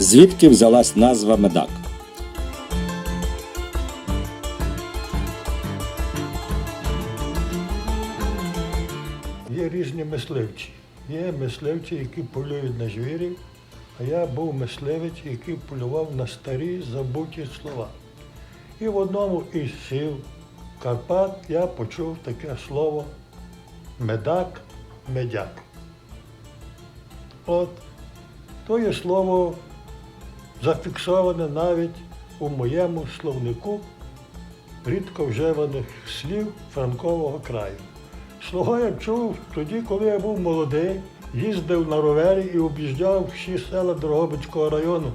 Звідки взялась назва медак? Є різні мисливці. Є мисливці, які полюють на звірів, а я був мисливець, який полював на старі забуті слова. І в одному із сіл Карпат я почув таке слово медак, медяк. От то є слово зафіксоване навіть у моєму словнику рідко вживаних слів Франкового краю. Слово я чув тоді, коли я був молодий, їздив на ровері і об'їжджав всі села Дрогобицького району.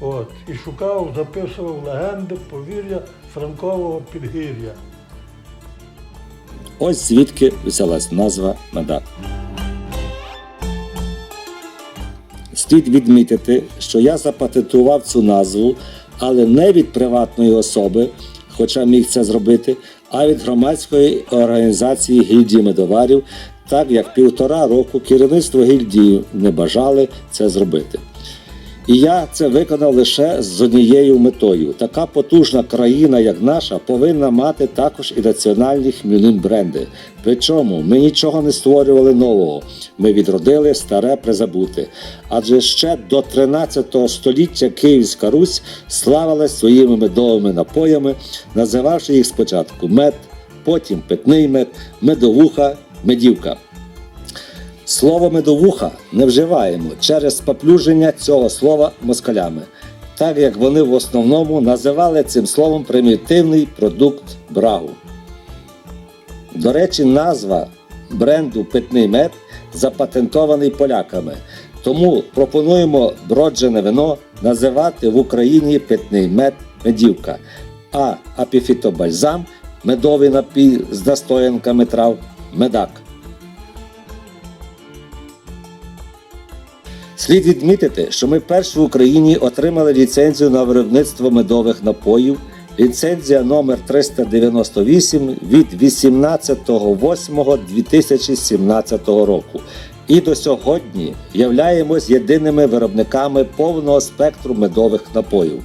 От, і шукав, записував легенди, повір'я Франкового підгір'я. Ось звідки взялась назва медак. Слід відмітити, що я запатентував цю назву, але не від приватної особи, хоча міг це зробити, а від громадської організації гільдії медоварів, так як півтора року керівництво гільдії не бажали це зробити. І я це виконав лише з однією метою. Така потужна країна, як наша, повинна мати також і національні хмільні бренди. Причому ми нічого не створювали нового. Ми відродили старе призабуте. Адже ще до 13 століття Київська Русь славилась своїми медовими напоями, називавши їх спочатку мед, потім питний мед, медовуха, медівка. Слово медовуха не вживаємо через споплюження цього слова москалями, так як вони в основному називали цим словом примітивний продукт брагу. До речі, назва бренду Питний мед запатентований поляками. Тому пропонуємо броджене вино називати в Україні питний мед медівка, а апіфітобальзам медовий напій з настоянками трав медак. Слід відмітити, що ми перші в Україні отримали ліцензію на виробництво медових напоїв. Ліцензія номер 398 від 18.08.2017 року. І до сьогодні являємось єдиними виробниками повного спектру медових напоїв.